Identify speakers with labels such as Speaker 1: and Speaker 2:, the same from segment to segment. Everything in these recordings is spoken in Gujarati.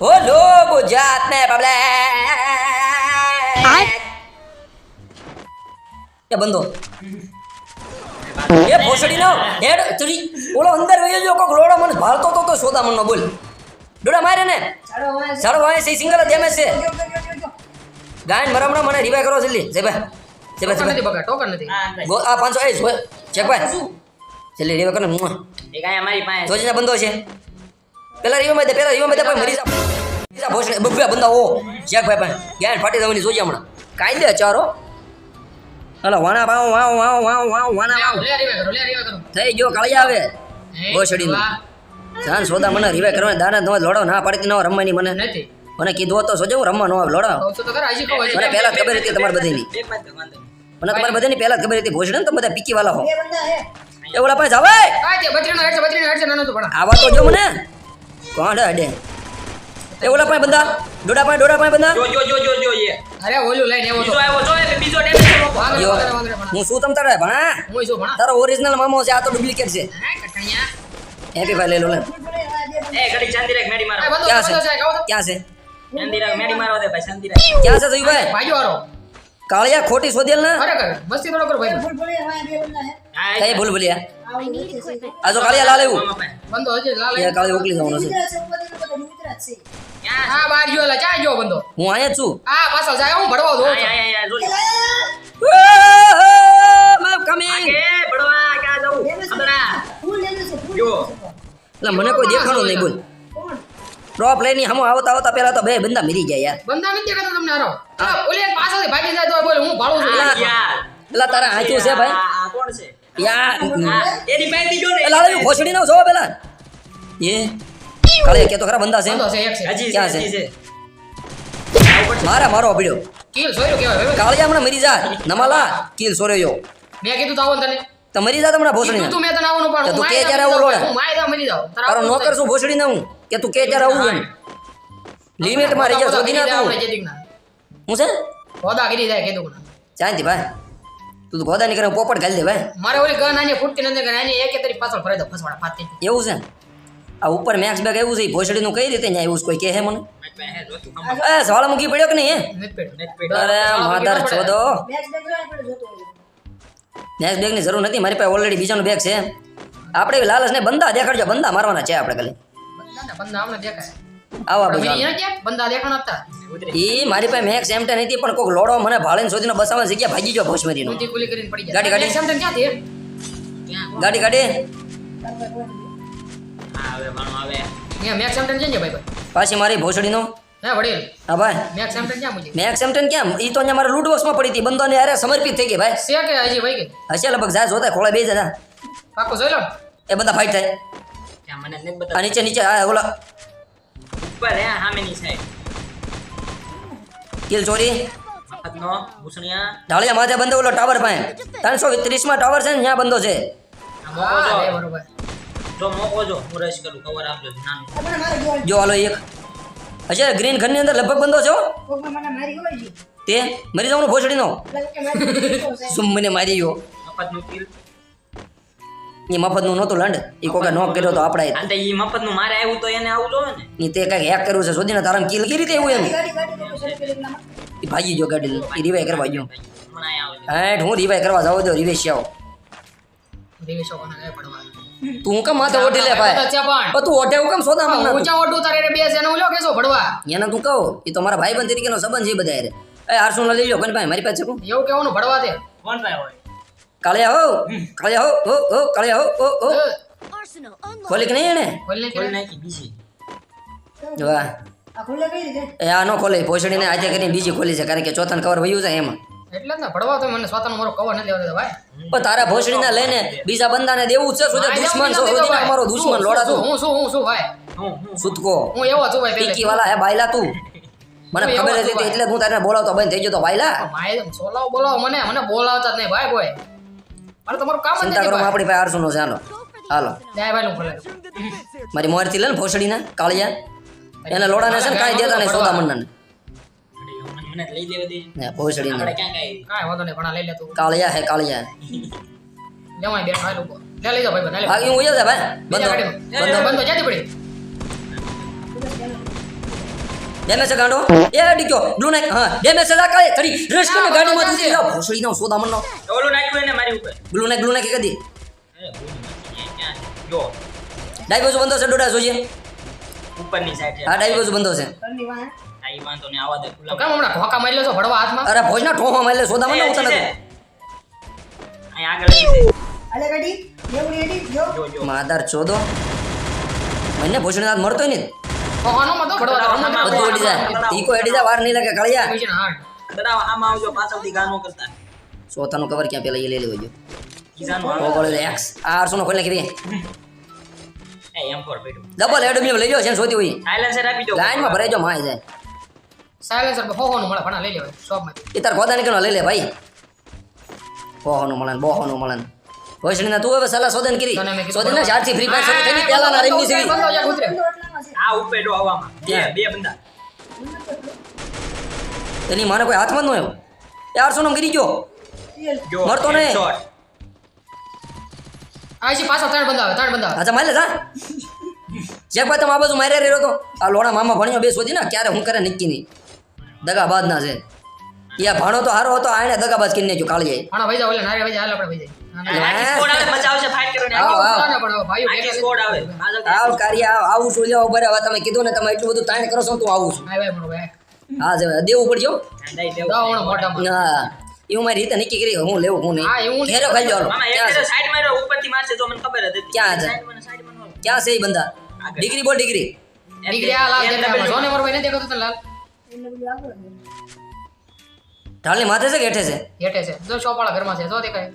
Speaker 1: ઓલો ગુજરાત ને પબલે એ બંધો. એ ભોસડી નો હેડ ચડી. ઓલો અંદર વયો જો કોક લોડો મને ભાળતો તો તો સોદા નો બોલ. ડોડા મારે ને. ચાલો ભાઈ સી સિંગલ જ એમ છે. ગાયન મરમણો મને રિવાય કરો જલ્દી. જય ભાઈ જય ભાઈ
Speaker 2: નથી બગા ટોકન નથી.
Speaker 1: આ પાંચસો એ જો ચેક ભાઈ જલ્દી રિવાય કરો
Speaker 3: એ ગાય અમારી પાસે.
Speaker 1: જોજીના બંધો છે. પેલા રીવા માં પેલા રીવા માં પછી મરી જા મરી જા ભોસડી બબ્બા બંધા ઓ ચેક ભાઈ ભાઈ ગેન ફાટી જવાની જોજે હમણાં. કાઈ દે ચારો હલો વાણા વાવ વાવ વાવ વાવ વાવ વાણા વાવ.
Speaker 2: લે રીવા કરો લે રીવા કરો.
Speaker 1: થઈ ગયો કાળિયા આવે
Speaker 2: ભોસડી
Speaker 1: ભોસડીનું. જાન સોદા મને રિવાય કરવાની દાના નો લોડો ના પાડતી ન રમવાની મને.
Speaker 2: નથી.
Speaker 1: મને કીધું તો સોજે હું રમવા નો આવે લોડા
Speaker 2: તો
Speaker 1: મને પહેલા ખબર હતી તમારી બધીની.
Speaker 3: તો.
Speaker 1: મને તમારી બધાની પહેલા જ ખબર હતી ભોસડી ને તમે બધા પીકી વાલા હો. એ ઓલા પાસે જાવે
Speaker 2: આ બત્રીનો હેડ છે બત્રીનો હેડ છે નાનો તો પણ.
Speaker 1: આવા તો જો મને. કોણ અડે એ ઓલા પાસે બંદા ડોડા પાસે ડોડા પાસે બંદા
Speaker 3: જો જો જો જો જો એ.
Speaker 2: અરે ઓલું લઈને આવ્યો
Speaker 3: બીજો આવ્યો જો એ બીજો ડેમેજ લોકો.
Speaker 1: હું શું તમ તારે ભણા?
Speaker 2: હું શું ભણા.
Speaker 1: તારો ઓરિજિનલ મામો છે આ તો ડુપ્લિકેટ છે.
Speaker 2: હે કટણિયા
Speaker 1: હેપી ભાઈ લઈ લો લે
Speaker 3: એ ઘડી ચાંદી રાખ મેડી મારો.
Speaker 1: ક્યાં છે? ક્યાં છે?
Speaker 3: ચાંદી રાખ મેડી મારો દે ભાઈ ચાંદી રાખ.
Speaker 1: ક્યાં છે ભાઈ
Speaker 2: ભાઈઓ હારો.
Speaker 1: કાળિયા ખોટી શોધેલ ને?
Speaker 2: ખરેખર મસ્તી થોડો કર ભાઈ
Speaker 3: હા
Speaker 1: કઈ ભૂલ ભૂલ્યા. આ તો કાળિયા લાલ એવું.
Speaker 2: બંધો હજી લાલ
Speaker 1: એ કાળિયા ઉકલી જવાનો છે.
Speaker 2: હા બાર જો લા ચા જો બંધો?
Speaker 1: હું અહીંયા છું.
Speaker 2: હા પાછળ જાય હું ભડવા
Speaker 3: આય, આય, આય.
Speaker 1: માફ કમિંગ
Speaker 3: આગે? ખબર? જો.
Speaker 1: એટલે મને કોઈ દેખાણું નહીં બોલ. ડ્રોપ લઈને હમો આવતા આવતા પેલા તો બે બંદા મરી ગયા યાર.
Speaker 2: બંદા નથી દેખાતો તમને આરો ઓલે પાછળથી ભાગી જાય તો બોલ હું ભાળું છું.
Speaker 3: યાર.
Speaker 1: પેલા તારા હાચું છે ભાઈ.
Speaker 3: આ કોણ છે?
Speaker 1: યાર
Speaker 3: આ, એની પાસેથી જો ને.
Speaker 1: એ લાલ ભોસડી નો જો પેલા? એ? કાળે કે તો ખરા બંદા છે.
Speaker 2: બંધો છે એક છે.
Speaker 3: હજી
Speaker 1: ક્યાં છે? મારા મારો પડ્યો
Speaker 2: કિલ સોયરો કહેવાય
Speaker 1: કાળિયા હમણાં મરી જા. નમાલા કિલ સોરેયો
Speaker 2: મેં કીધું તો તને.
Speaker 1: તો મરી જા તમને ભોસડી
Speaker 2: તું મેં તને આવવાનું પણ
Speaker 1: તું કે ક્યારે આવું લોડા.
Speaker 2: મરી તારો
Speaker 1: નોકર શું ભોસડી ના હું કે તું કે ત્યારે આવું લિમિટમાં રહી જા શોધી ના તું હું છે?
Speaker 2: હોદા કરી જાય કીધું
Speaker 1: ચાંદી ભાઈ તું તો ગોદા નીકળે પોપટ ગાલી દે ભાઈ
Speaker 2: મારે ઓલી ગન આની ફૂટતી નથી ગન આની એક તારી પાછળ ફરે તો ફસવાડા ફાટતી
Speaker 1: એવું છે? આ ઉપર મેક્સ બેગ એવું છે ભોસડીનું કઈ રીતે ન્યાય એવું કોઈ કહે
Speaker 3: હે, મને.
Speaker 1: એ જ્વાળામુખી પડ્યો કે નહીં
Speaker 2: હે? પેટ
Speaker 3: નેટ
Speaker 1: અરે માધર ચોદો નેક્સ્ટ બેગની જરૂર નથી મારી પાસે ઓલરેડી બીજાનો બેગ છે. આપણે લાલચ ને બંદા દેખાડજો બંદા મારવાના છે આપણે ખાલી.
Speaker 2: બંદા બંદા દેખાય.
Speaker 1: આવા બધા
Speaker 2: બંદા હતા
Speaker 1: મારી પાસે મેક્સ એમ હતી પણ કોઈક લોડો મને ભાળીને શોધીને બસાવવાની જગ્યા ભાગી ગયો ભોસમરીનો
Speaker 2: ઊંધી કુલી કરીને પડી
Speaker 1: ગાડી, ગાડી.
Speaker 2: સેમટન ક્યાંથી?
Speaker 3: ક્યાં?
Speaker 1: ગાડી ગાડી
Speaker 3: આવે માણો આવે.
Speaker 2: અહીંયા મેક સેમટન છે ને ભાઈ ભાઈ?
Speaker 1: પાછી મારી ભોસડીનો
Speaker 2: હે વડીલ.
Speaker 1: હા ભાઈ.
Speaker 2: મેક સેમટન ક્યાં મુજી
Speaker 1: મેક્સ એમ ક્યાં? ઈ તો અહીંયા મારા લૂંટ બોક્સમાં પડી હતી. બંદોને અરે સમર્પિત થઈ ગઈ ભાઈ.
Speaker 2: છે કે હજી ભાઈ કે
Speaker 1: હશે લગભગ જાય જોતા ખોળા બે જતા
Speaker 2: પાકો જોઈ લો.
Speaker 1: એ બધા ફાઈટ થાય.
Speaker 3: મને નથી બતા
Speaker 1: નીચે નીચે આ ઓલા
Speaker 3: ઉપર હે, સામેની side.
Speaker 1: કિલ ચોરી
Speaker 3: મફતનો, ભૂસણિયા.
Speaker 1: ઢાળિયા માથે બંધો ઓલો ટાવર પાસે ત્રણસો ત્રીસમાં ટાવર છે ને ત્યાં બંધો છે
Speaker 3: જો. મોકો જો. હું rush કરું, cover આપજો, નાનું.
Speaker 1: જો હાલો એક હશે ગ્રીન ઘરની અંદર લગભગ બંધો છો હો. તે મરી જવાનું ભોસડીનો સુમ મને મારી ગયો. એ મફતનું નહોતું લંડ. એ કોકે નોક કર્યો તો આપણા
Speaker 3: તો ઈ મફતનું મારે આવ્યું તો એને આવું જોવે ને.
Speaker 1: એ તે કાંઈક હેક કર્યું છે શોધીને તારા કિલ કઈ રીતે એવું એમ એ ભાગી ગયો ગાડી. એ રિવાઈ કરવા ગયો. હેઠ હું રિવાઈ કરવા જાવ જો રિવેશ આવો. તું કેમ માથે ઓઢી લે ભાઈ?
Speaker 2: છે પણ.
Speaker 1: પણ તું ઓઢે હું કેમ સોદામાં ના
Speaker 2: ઊંચા ઓઢું તારે રે બે છે ને ઓલો કેસો ભડવા?
Speaker 1: એને તું કહો એ તો મારા ભાઈ ભાઈબંધ તરીકેનો સંબંધ છે એ બધા હારે. એ આરસુન લઈ લો ભાઈ મારી પાસે?
Speaker 2: એવું કેવાનું ભડવા દે.
Speaker 3: કોણ ભાઈ હોય?
Speaker 1: કાળિયા હો કાળિયા હો હો હો કાળિયા હો હો હો ખોલી કે નહીં એને
Speaker 2: બોલ
Speaker 3: ખોલી નાખી બીજી
Speaker 1: વાહ એ આ નો ખોલે ભોસડીને આજે કરીને બીજી ખોલી છે કારણ કે ચોથાને કવર વયું છે એમાં
Speaker 2: એટલે ને ભડવા તો મને સ્વાતાનો મારો કવર નથી દેવા ભાઈ
Speaker 1: પણ તારા ભોસડીને લઈને બીજા બંદાને દેવું છે છે? દુશ્મન છો સુધી અમારો દુશ્મન લોડા તું
Speaker 2: હું શું હું શું ભાઈ
Speaker 3: હું હું
Speaker 1: સુતકો
Speaker 2: હું એવો છું ભાઈ
Speaker 1: પીકી. વાલા હે બાયલા તું મને ખબર હતી એટલે હું તારે બોલાવતો બંધ થઈ ગયો તો બાયલા
Speaker 2: સોલાવ બોલાવો મને મને બોલાવતા જ નહીં ભાઈ બોય મારે તમારું કામ
Speaker 1: ચિંતા કરો
Speaker 2: ભાઈ.
Speaker 1: આપણી પાસે આરસુ નો છે. હાલો. હાલો. મારી મોરથી લે ને ભોસડીના કાળિયા. એને લોડાને છે ને કાંઈ દેતા નહીં સોદા મંડને
Speaker 3: મને મને લઈ લેવા દે
Speaker 1: ને ભોસડીને.
Speaker 3: આપણે ક્યાં કાંઈ
Speaker 2: કાંઈ વાંધો નહીં ભણા લઈ લે તું.
Speaker 1: કાળિયા હે કાળિયા.
Speaker 2: ભાઈ લોકો. લે લઈ જાઓ ભાઈ ભાઈ, લે
Speaker 1: ભાગી હું ઉયો ભાઈ? બંધો. બંધો
Speaker 2: બંધો પડી?
Speaker 1: ડેમેજ છે ગાંડો એ ડીક્યો બ્લુ નાઈક હા ડેમેજ છે જા કાલે. તડી રશ કરીને ગાડીમાં તું જાવ ભોસડી નો. સોદા મનનો
Speaker 3: ઓલું નાખ્યું એને મારી ઉપર.
Speaker 1: બ્લુ નાઈક બ્લુ નાઇક કદી
Speaker 3: ક્યાં? જો.
Speaker 1: ડાઈ બાજુ બંધો છે ડોડા જોઈએ
Speaker 3: ઉપરની સાઈડ
Speaker 1: હા ડાઈ બાજુ બંધો છે
Speaker 3: આઈ વાંધો ને આવા દે ખુલ્લા
Speaker 2: કેમ હમણાં ઘોકા મારી લો છો ભડવા હાથમાં?
Speaker 1: અરે ભોજના ઠોહો લે સોદા મનનો ઉતર.
Speaker 3: અહીં આગળ
Speaker 4: અલે ગાડી. દેવડી એડી જો.
Speaker 3: જો જો.
Speaker 1: માદાર ચોદો. મને હાથ મળતો નહીં.
Speaker 2: ઘોકાનો મતો ભડવા તો
Speaker 1: બધું એડી જાય તીકો એડી જાય વાર નહીં લાગે કાળિયા.
Speaker 2: પૈસા ના હાડ.
Speaker 3: આમાં આવજો પાછળથી ગાનો કરતા.
Speaker 1: સોતાનું કવર ક્યાં પેલા એ લઈ લેવું જો.
Speaker 3: કીધાનું
Speaker 1: એક્સ આ આરસો નો ખોલી નાખી દે.
Speaker 3: એ એમ ફોર પેટું
Speaker 1: ડબલ એડમી લઈ લો છે સોતી હોય
Speaker 3: સાયલેન્સર આપી દો.
Speaker 1: ભરાઈ જો જાય.
Speaker 2: સાયલેન્સરનું મળે ભણા લઈ લેવાય
Speaker 1: એ તાર લઈ લે ભાઈ. બોહોનું મળન બોહોનું મળન ભોસડીના તું હવે સલાહ સોદન કરી.
Speaker 2: તને મેં
Speaker 1: સોદન ના ચારથી ફ્રી ફાયર શરૂ થઈ પેલા ના
Speaker 2: રેમની જા
Speaker 4: છે
Speaker 3: આ ઉપેડો હવામાં. બે બે બંદા.
Speaker 1: એની માને કોઈ હાથમાં જ ન આવ્યો? યાર સોનમ ગરી ગયો.
Speaker 3: જો
Speaker 1: મરતો નહીં.
Speaker 2: આજી પાછો ત્રણ બંદા આવે ત્રણ બંધા આવે.
Speaker 1: અચ્છા માલે જા. જેક ભાઈ તમે આ બાજુ માર્યા રહ્યો તો આ લોણા મામા ભણ્યો બે શોધી ને ક્યારે હું કરે નક્કી નહીં. દગાબાજ ના છે. યા ભાણો તો હારો હતો આને દગાબાજ કરી નાખ્યો કાળીએ
Speaker 2: ભણા ભાઈ જાવ ઓલે નારે ભાઈ જા હાલ આપણે ભાઈ
Speaker 3: આવે
Speaker 1: છું લેવા ઉપર હવે તમે કીધું ને તમે એટલું બધું તાણ કરો છો ને આવું છું.
Speaker 2: ભાઈ ભાઈ ભણો ભાઈ.
Speaker 1: હા દેવું પડજો
Speaker 3: દઈ દેવું.
Speaker 2: દવા વણો મોઢામાં.
Speaker 1: હા. એવું મારી રીતે નક્કી કરી હું લેવું હું નહીં.
Speaker 2: નહીં.
Speaker 1: ઘેરો ખાઈ જાવ ક્યાં છે?
Speaker 3: side માર્યો, ઉપરથી મારશે તો મને ખબર જ હતી.
Speaker 1: ક્યાં છે? એ બંદા? ડિગ્રી બોલ ડિગ્રી. ઢાલની માથે છે કે હેઠે છે?
Speaker 2: હેઠે છે. જો શોપાળા ઘરમાં છે જો દેખાય.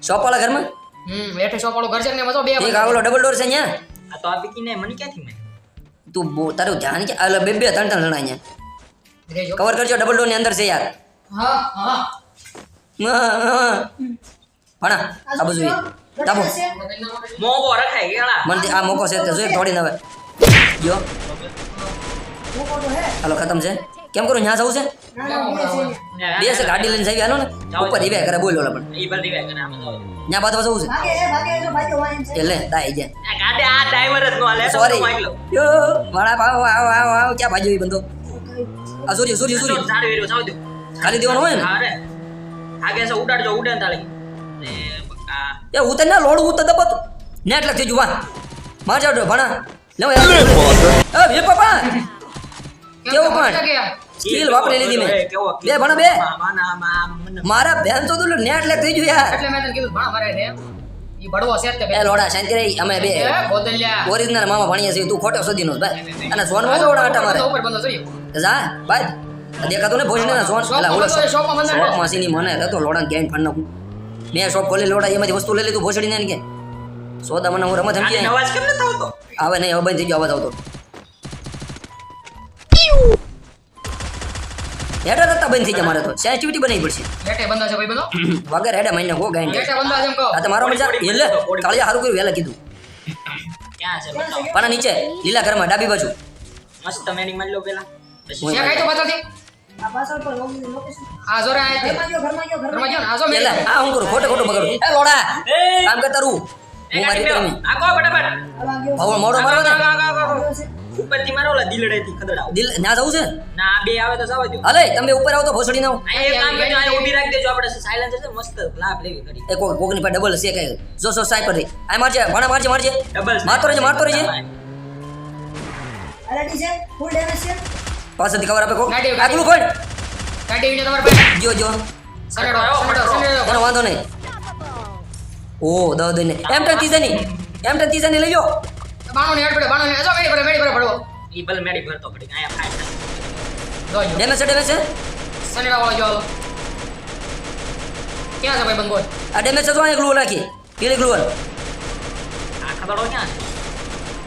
Speaker 1: શોપાળા ઘરમાં?
Speaker 2: હમ હેઠે શોપાળું ઘર છે ને મતો બે
Speaker 1: એક આવલો ડબલ ડોર છે અહીંયા
Speaker 3: આ તો આપી કીને મને ક્યાંથી મે
Speaker 1: તું બો- તારું ધ્યાન કે આ બે બે ત્રણ ત્રણ જણા અહીંયા. કવર કરજો ડબલ ડોરની અંદર છે યાર.
Speaker 2: હા હા.
Speaker 1: ભણા આ બધું તાબો
Speaker 3: મોકો રખાય કેળા.
Speaker 1: મને આ મોકો છે તે જોઈ થોડી નવે જો.
Speaker 4: મોકો તો હે.
Speaker 1: હાલો ખતમ છે. કેમ કરું ન્યા જવું છે?
Speaker 4: ના ના બે છે
Speaker 1: ગાડી લઈને જઈ હાલો ને. ઉપર ઈવે કરે બોલો પણ. ન્યા બાદ જવું છે.
Speaker 4: જો
Speaker 1: એટલે દાઈ જાય
Speaker 3: ગાડી આ driver જ નો લે
Speaker 1: સોરી યો વાળા આવો આવ આવ આવ ક્યાં ભાજ્યો એ બંદો આ
Speaker 3: સોરી સોરી સોરી.
Speaker 1: ખાલી દેવાનું હોય ને?
Speaker 3: હા આગે છે ઉડાડજો, ઉડે ને તાળી. એ બકા.
Speaker 1: એ ઉતર ના લોડ ઉતર દબત નેટ લખી જુ વાહ. માર જાવ ભણા. લે એ પપ્પા કેવું પણ? સ્કિલ વાપરી લીધી મેં. બે ભણા બે. મારા બેન તો તું નેટ લખ થઈ ગયું યાર.
Speaker 2: એટલે મેં તને કીધું ભણા મારે રે ઈ ભડવો છે તે
Speaker 1: એ લોડા શાંતિ રહી. અમે બે. ઓરિજિનલ મામા ભણીએ છીએ. તું ખોટો સદીનો છે ભાઈ. અને સોનમાં ઓડા આટા મારે.
Speaker 2: ઉપર બંધો
Speaker 1: જા ભાઈ દેખાતું ને ભોજન ના સોન? એલા ઓલો
Speaker 2: શોપમાં બંધો
Speaker 1: શોપ માસીની મને હતો લોડા ગેંગ ફાડ નાખું. મેં શોપ ખોલી લોડા એમાંથી વસ્તુ લઈ લીધું ભોસડીને ને કે સોદા મને હું રમત સમજી
Speaker 3: અવાજ કેમ નથી આવતો?
Speaker 1: આવે નહીં હવે બંધ થઈ ગયો અવાજ આવતો. હેડા થતા બંધ થઈ ગયા મારે તો. સેન્સિટિવિટી બનાવી પડશે.
Speaker 2: હેઠે બંધ છે ભાઈ બંધો
Speaker 1: વગર હેડા મહિને ગો ગાઈને
Speaker 2: હેઠે બંધ છે એમ કહો.
Speaker 1: આ તો મારો મજા એટલે કાળિયા હારું કર્યું વેલા કીધું.
Speaker 3: ક્યાં છે
Speaker 1: પણ નીચે લીલા ઘરમાં ડાબી બાજુ.
Speaker 3: મસ્ત મેની મારી લો પેલા. પછી
Speaker 2: છે કાંઈ તો પાછળથી?
Speaker 4: આ પાછળ પર
Speaker 2: આ જોરે આ તે
Speaker 4: ઘરમાં ગયો ઘરમાં ગયો
Speaker 2: ઘરમાં
Speaker 4: ઘરમાં
Speaker 2: ગયો ને, આ જો મેં
Speaker 1: આ હું કરું? ખોટે ખોટું બગડું એ લોડા કામ કરતા રૂ હું મારી
Speaker 3: ગાડી
Speaker 1: રીતે
Speaker 3: મેલો. ફટાફટ.
Speaker 4: આવા ગયો
Speaker 1: હવે મોડો મારો
Speaker 3: ઉપરથી મારો ઓલા દિલડેથી ખદડાવ.
Speaker 1: દિલ ના જવું છે?
Speaker 3: ના બે આવે તો જવા દો.
Speaker 1: અલે તમે ઉપર આવો તો ભોસડી ના
Speaker 3: આ એક કામ કરજો આ ઊભી રાખી દેજો આપણે સાયલેન્સર છે મસ્ત લાભ લેવી કરી
Speaker 1: એ કોક કોકની પર ડબલ છે કઈ. જો સો સાઈપર રી આ મારજે ભણા મારજે મારજે.
Speaker 3: ડબલ
Speaker 1: મારતો રહેજે મારતો રહેજે.
Speaker 4: અરેડી ડીજે ફૂલ ડેમેજ છે?
Speaker 1: પાછળથી ખબર આપે કોક. આગલું ફળ
Speaker 2: કાઢી વિને તમાર પાસે.
Speaker 1: જો જો.
Speaker 2: સનેડો સનેડો
Speaker 1: એનો વાંધો નહીં. ઓ દહ દઈને. એમ ટન તીજાની એમ ટન તીજાની લઈ લો
Speaker 2: બાણો ને હેડ પડે બાણો ને જો મેડી પડે મેડી પડે ભડવો
Speaker 3: ઈ ભલે મેડી ભરતો પડી અહીંયા ફાઈટ
Speaker 1: ડેમેજ છે ડેમેજ છે
Speaker 2: સનેડા વાળો જો. ક્યાં છે ભાઈ બંધ
Speaker 1: આ ડેમેજ છે તો અહીંયા ગ્લુઅલ નાખી. પીળી ગ્લુઅલ
Speaker 3: આ ખદડો ક્યાં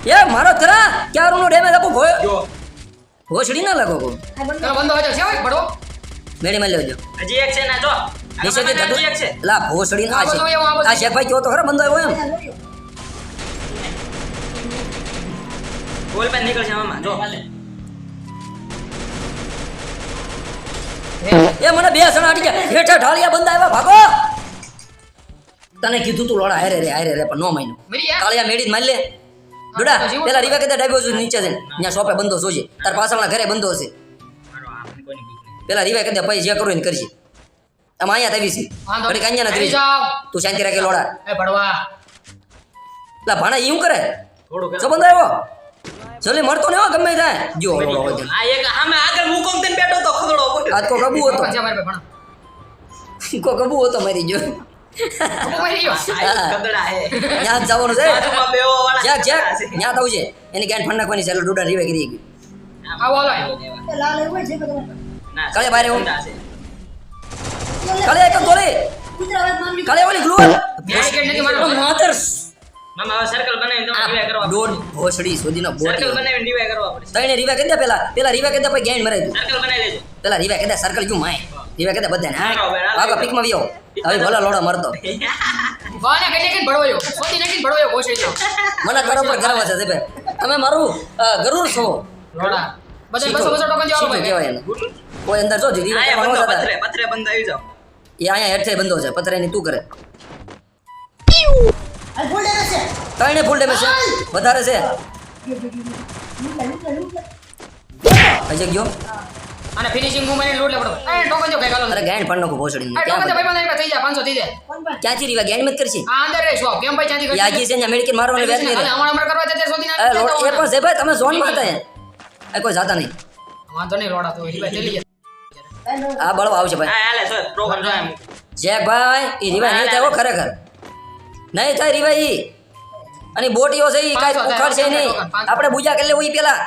Speaker 3: છે?
Speaker 1: એ મારો તરા ક્યારનો ડેમેજ આપો ભોય.
Speaker 3: જો.
Speaker 1: ભોસડી ના લાગો કો
Speaker 4: બંધો
Speaker 2: હોય તો છે ભાઈ ભડવો
Speaker 1: મેડી માં લેજો
Speaker 3: હજી એક છે ના જો. આ
Speaker 1: નીચેથી
Speaker 3: ખબર એક છે.
Speaker 1: લા ભોસડી ના
Speaker 2: આ.
Speaker 1: છે. આ કયો તો ખરા બંધો આવ્યો એમ.
Speaker 3: બોલ પેન નીકળશે મામા જો.
Speaker 1: એ મને બે સણા અડી ગયા હેઠા ઢાળિયા બંધ આવ્યા ભાગો. તને કીધું તું લોડા હારે રે હારે રે પણ નો માન્યો. કાળિયા મેડી મારી લે. દુડા પેલા રીવા કહેતા ડાબ્યો છું નીચે જઈને ત્યાં શોપે બંધો જોજે તાર પાછળના ઘરે બંધો હશે. પેલા રીવા કરી દે પછી જે કરવું એને કરજે. આમ અહીંયા તવી છે ઘડી અહીંયા નથી તું શાંતિ રાખે લોડા.
Speaker 2: એ ભડવા
Speaker 1: લા ભાણા ઈ હું કરે?
Speaker 3: થોડું
Speaker 1: સંબંધ આવ્યો? જલ્દી મળતો ને ગમે થાય? જો છે.
Speaker 3: આ એક હામે આગળ મુકમ તેને બેઠો તો ખદડો
Speaker 1: આ તો કબુ હતો. કો કબુ હતો મારી જો. ત્યાં જવાનું છે. જ્યાં જ્યાં ત્યાં થવું છે. એની ગેન ફંડ નાખવાની છે એટલે ડોડા રીવે કરી ગઈ કાલે બારે હું. એક ગોળી. ઓલી
Speaker 2: મારવાનો.
Speaker 1: માધર્સ
Speaker 3: મામા હવે સર્કલ બનાવીને તમારે રિવાય કરવા
Speaker 1: દોડ ભોસડી સુધીનો બોટ
Speaker 3: સર્કલ બનાવીને રિવાય કરવા પડશે.
Speaker 1: તઈને રીવા કરી દે પેલા. પેલા રીવા કરી દે પછી ગેંડ મરાય તું
Speaker 3: સર્કલ બનાવી લેજો
Speaker 1: પેલા રીવા કરી દે સર્કલ ક્યું માય? રીવા કરી દે બધાને હા?
Speaker 3: બરાબર.
Speaker 1: આગળ વ્યો. હવે ભલા લોડો મરતો.
Speaker 2: બાને કઈ નાખીને
Speaker 1: મને પર ગરવા છે તે તમે મારું ગરુર છો.
Speaker 2: લોડા. બધા બસો બસો ટકા
Speaker 1: શીખો કહેવાય એને. કોઈ અંદર જો રીવા
Speaker 3: આયા બંધો
Speaker 1: છે
Speaker 3: પથરે પથરે બંધ આવી જાઓ.
Speaker 1: એ અહીંયા હેઠે બંધો છે. પથરાની તું કરે.
Speaker 4: ફૂલ ડેમેજ છે.
Speaker 1: ત્રણે ફૂલ ડેમેજ છે. વધારે છે. હજી ગયો
Speaker 2: અને ફિનિશિંગ મૂવ મારીને લૂટ લે પડો. એ ટોકન જો કઈ ગાલો
Speaker 1: અરે ગેન પણ નકો ભોસડી
Speaker 2: એ ટોકન તો ભાઈ મને થઈ જાય 500 થઈ જાય.
Speaker 4: ક્યાં?
Speaker 1: ક્યાંથી રીવા ગાયણ મત કરશે?
Speaker 2: આ અંદર શું? કેમ ભાઈ ચાંદી
Speaker 1: કરી આગી છે ને મેડિકલ મારવાની વેત નહીં રે.
Speaker 2: અમાર અમાર કરવા જતે
Speaker 1: અરે લોડ એ પણ છે ભાઈ તમે ઝોનમાં હતા એ કોઈ જાતા નહીં.
Speaker 2: વાંધો નહીં લોડા તો ભાઈ ચલી જાય
Speaker 1: આ બળવા આવશે ભાઈ.
Speaker 3: હા હાલે સર પ્રોગ્રામ જો એમ.
Speaker 1: જેક ભાઈ એ રીવાય નહીં થાય હો ખરેખર. નહીં થાય રીવાઈ. અને બોટીઓ છે ઈ કાંઈ ઉખડ છે નહીં. આપણે બુજા કરી લેવું પેલા.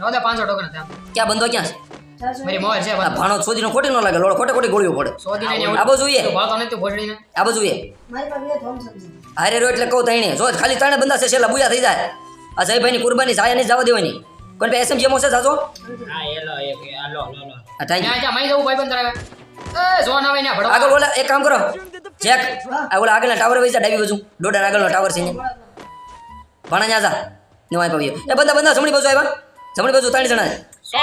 Speaker 2: નોંધે 500 ટોકન
Speaker 1: ક્યાં બંધો ક્યાં છે?
Speaker 2: મારી મોર છે બંધ.
Speaker 1: ભાણો સોદીનો ખોટી ન લાગે. લોડ ખોટે ખોટી ગોળીઓ પડે.
Speaker 2: સોતી નહીં
Speaker 1: આ બાજુ જોઈએ.
Speaker 2: તું ભાળતો નથી ભોસડીને
Speaker 1: આ બાજુ એ
Speaker 4: મારી પાસે થોમસન છે.
Speaker 1: હારે રો એટલે કહું તઈને જો ખાલી ત્રણે બંદા છે છેલ્લા બુજા થઈ જાય. આ જયભાઈની કુરબાની સાયા નહીં જવા દેવાની. કોણ પે એસએમજી મોસે જાજો.
Speaker 3: હા એલો એક આ લો લો લો.
Speaker 1: આ
Speaker 2: ત્યાં માઈ જવું ભાઈ બંધ રાવે એ જોન આવે ને
Speaker 1: આગળ બોલા એક કામ કરો. ચેક આ ઓલા આગળના ટાવર વૈસા ડાબી બાજુ ડોડા આગળનો ટાવર છે ભણા જા. જા નિવાય પાવ્યો એ બંદા બંદા જમણી બાજુ આવ્યા જમણી બાજુ ત્રણ જણા છે.
Speaker 3: એ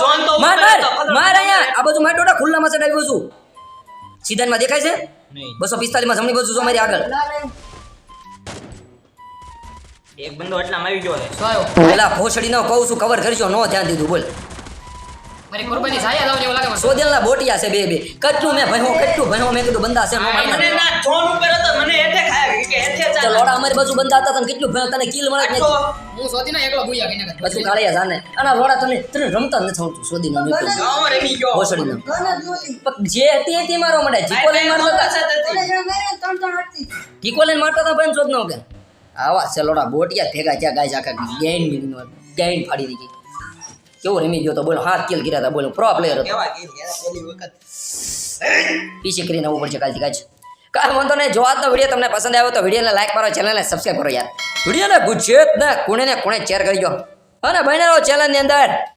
Speaker 3: ઝોન તો
Speaker 1: માર માર માર અહીંયા આ બાજુ માર દોડા ખુલ્લામાં છે ડાબી બાજુ સીધામાં દેખાય છે?
Speaker 3: નહીં.
Speaker 1: બસો પિસ્તાલીસમાં જમણી બાજુ જો મારી આગળ.
Speaker 3: એક બંદો એટલા આવી ગયો છે
Speaker 1: પેલા ભોસડી નો કહું છું કવર કરજો નો ધ્યાન દીધું બોલ.
Speaker 2: મારી કુરબાની સાયા લાવ જેવું લાગે મને.
Speaker 1: સોદેલના બોટિયા છે બે બે. કેટલું મેં ભયો કેટલું ભયો મેં કીધું બંદા છે.
Speaker 3: મને ના ઝોન ઉપર હતો મને એટે ખાયા કે એટે
Speaker 1: તો લોડા અમારી બાજુ બંદા હતા તને કેટલું ભયો તને કિલ મળે
Speaker 2: હું સોતી ના એકલો ભૂયા કઈને
Speaker 1: પછી કાળિયા જાને. અને લોડા તને તને રમતા ન નથી સોદી ના.
Speaker 3: ગામ રમી ગયો.
Speaker 4: હોસડી ના
Speaker 1: પણ જે હતી હતી મારો માંડ્યા જીકો લઈને મારતા હતા. જીકો લઈને મારતા હતા ભાઈ શોધ નો કે? આવા છે લોડા બોટિયા ભેગા ત્યાં ગાય આખા ગેન મિલીનો ગેન ફાડી દીધી. કેવો રમી ગયો તો બોલો હાથ કિલ કર્યા હતા બોલો પ્રો પ્લેયર હતો. પીસી કરીને આવવું પડશે કાલથી કાચ કાંઈ વાંધો નહીં જો આજનો વીડિયો તમને પસંદ આવ્યો તો વિડીયોને લાઈક કરો ચેનલને સબસ્ક્રાઈબ કરો યાર. વિડીયોને ગુજરાતના કોણે ને કોણે શેર કરજો અને ભાઈને રહો ચેનલની અંદર.